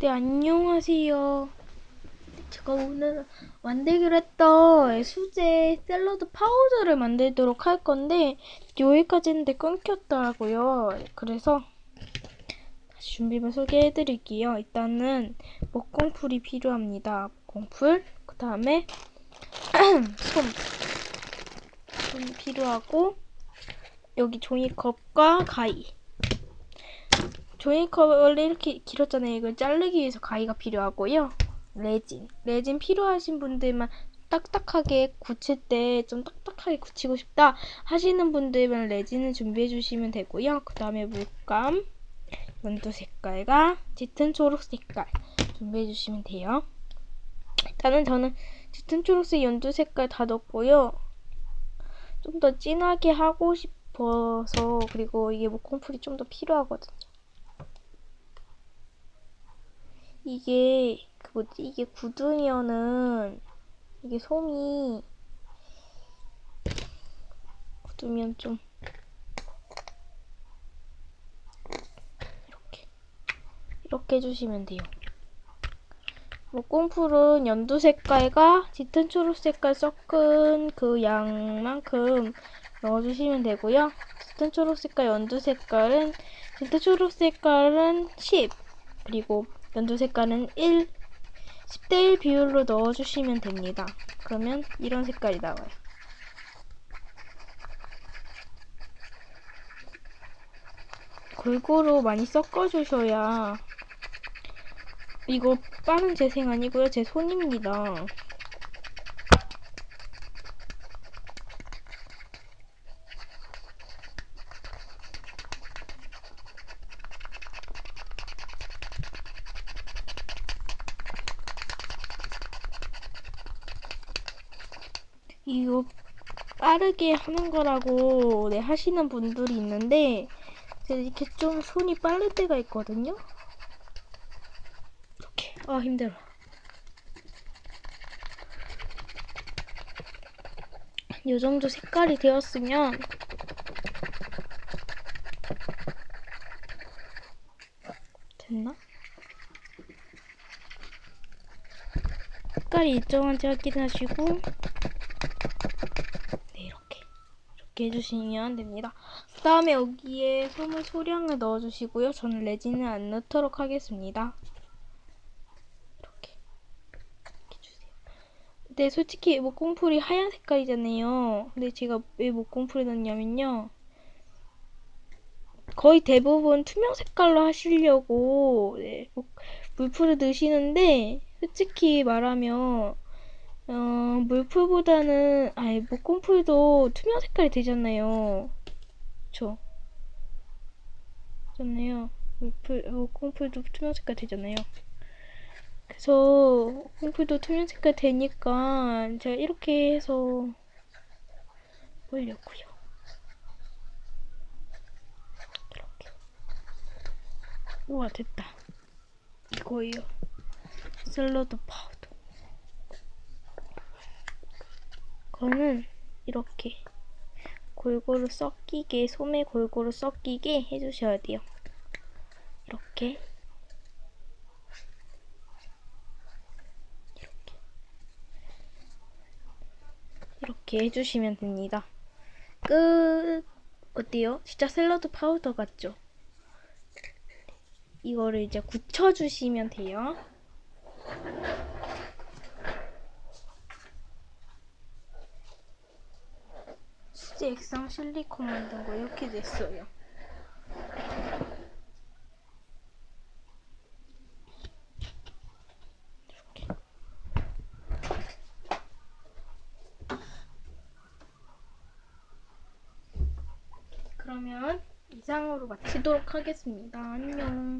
네, 안녕하세요. 제가 오늘 만들기로 했던 수제 샐러드 파우더를 만들도록 할 건데, 여기까지 했는데 끊겼더라고요. 그래서 다시 준비물 소개해 드릴게요. 일단은 목공풀이 필요합니다. 목공풀. 그 다음에 솜. 솜이 필요하고, 여기 종이컵과 가위. 종이컵 원래 이렇게 길었잖아요. 이걸 자르기 위해서 가위가 필요하고요. 레진. 레진 필요하신 분들만 딱딱하게 굳힐 때 좀 딱딱하게 굳히고 싶다 하시는 분들은 레진을 준비해 주시면 되고요. 그 다음에 물감, 연두 색깔과 짙은 초록 색깔 준비해 주시면 돼요. 일단은 저는 짙은 초록색 연두 색깔 다 넣었고요. 좀 더 진하게 하고 싶어서 그리고 이게 목공풀이 좀 더 필요하거든요. 이게 그 뭐지 이게 굳으면은 이게 솜이 굳으면 좀 이렇게 이렇게 해주시면 돼요. 목공풀은 연두 색깔과 짙은 초록 색깔 섞은 그 양만큼 넣어주시면 되고요. 짙은 초록 색깔, 연두 색깔은 짙은 초록 색깔은 10 그리고 연두 색깔은 1 10대 1 비율로 넣어주시면 됩니다. 그러면 이런 색깔이 나와요. 골고루 많이 섞어주셔야 이거 빠른 재생 아니고요. 제 손입니다. 이거 빠르게 하는 거라고 네, 하시는 분들이 있는데 이렇게 좀 손이 빠를 때가 있거든요. 이렇게 아 힘들어. 이 정도 색깔이 되었으면 됐나? 색깔이 일정한지 확인하시고 네 이렇게 이렇게 해주시면 됩니다. 그 다음에 여기에 솜을 소량을 넣어주시고요. 저는 레진을 안 넣도록 하겠습니다. 이렇게 이렇게 주세요. 근데 솔직히 목공풀이 하얀 색깔이잖아요. 근데 제가 왜 목공풀을 넣냐면요. 거의 대부분 투명 색깔로 하시려고 네, 목- 물풀을 넣으시는데 솔직히 말하면 어, 물풀보다는 아니 목공풀도 투명 색깔이 되잖아요. 그쵸? 잖아요. 물풀 목공풀도 투명 색깔 되잖아요. 그래서 목공풀도 투명 색깔 되니까 제가 이렇게 해서 보려고요. 이렇게. 우와 됐다. 이거예요. 샐러드 파 그거는 이렇게 골고루 섞이게 솜에 골고루 섞이게 해주셔야 돼요. 이렇게 이렇게 이렇게 해주시면 됩니다. 끝. 어때요? 진짜 샐러드 파우더 같죠? 이거를 이제 굳혀주시면 돼요. 수제 액상 실리콘 만든 거 이렇게 됐어요. 그러면 이상으로 마치도록 하겠습니다. 안녕.